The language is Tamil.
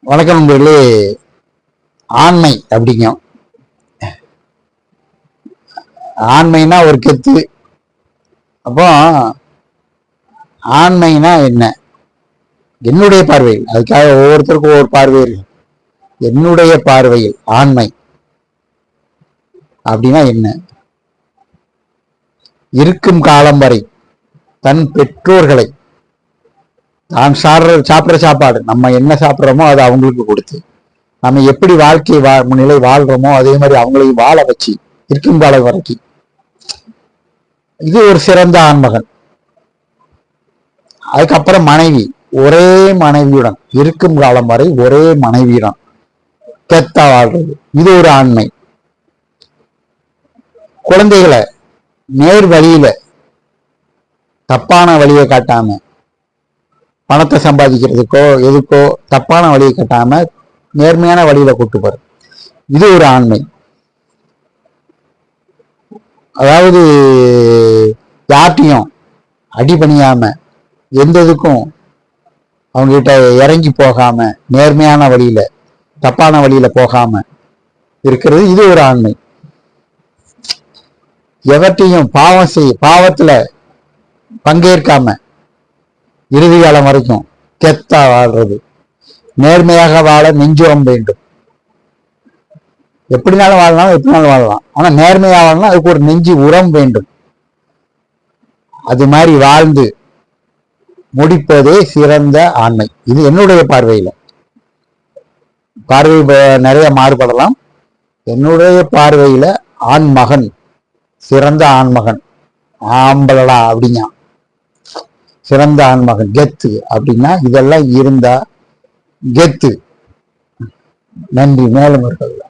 வணக்கம் நண்பர்களே. ஆண்மை அப்படிங்கும். ஆண்மைனா ஒரு கெத்து. அப்போ ஆண்மைனா என்ன? என்னுடைய பார்வையில். அதுக்காக ஒவ்வொருத்தருக்கும் ஒவ்வொரு பார்வை என்னுடைய பார்வையில் ஆண்மை. அப்படின்னா என்ன? இருக்கும் காலம் வரை தன் பெற்றோர்களை நான் சாடுற சாப்பிட்ற சாப்பாடு நம்ம என்ன சாப்பிட்றோமோ அதை அவங்களுக்கு கொடுத்து நம்ம எப்படி வாழ்க்கை வா நிலை வாழ்றோமோ அதே மாதிரி அவங்களையும் வாழ வச்சு இருக்கும் காலம் வரைக்கும். இது ஒரு சிறந்த ஆண்மகன். அதுக்கப்புறம் மனைவி. ஒரே மனைவியுடன் இருக்கும் காலம் வரை ஒரே மனைவியுடன் கெத்தா வாழ்றது. இது ஒரு ஆண்மை. குழந்தைகளை நேர் வழியில தப்பான வழியை காட்டாம பணத்தை சம்பாதிக்கிறதுக்கோ எதுக்கோ தப்பான வழியை கட்டாம நேர்மையான வழியில கூட்டு போற இது ஒரு ஆண்மை. அதாவது யார்ட்டையும் அடிபணியாம எந்த இதுக்கும் அவங்க கிட்ட இறங்கி போகாம நேர்மையான வழியில தப்பான வழியில போகாம இருக்கிறது இது ஒரு ஆண்மை. எவற்றையும் பாவம் செய் பாவத்துல பங்கேற்காம இறுதி காலம் வரைக்கும் கெத்தா வாழ்றது. நேர்மையாக வாழ நெஞ்சுரம் வேண்டும். எப்படினாலும் வாழலாம் எப்படினாலும் வாழலாம். ஆனா நேர்மையா வாழலாம் அதுக்கு ஒரு நெஞ்சு உரம் வேண்டும். அது மாதிரி வாழ்ந்து முடிப்பதே சிறந்த ஆண்மை. இது என்னுடைய பார்வையில. பார்வை நிறைய மாறுபடலாம். என்னுடைய பார்வையில ஆண் மகன் சிறந்த ஆண்மகன். ஆம்பளடா அப்படிங்க சிறந்த ஆண்மகன் கெத்து அப்படின்னா இதெல்லாம் இருந்தா கெத்து. நன்றி மேலும் இருக்கிறது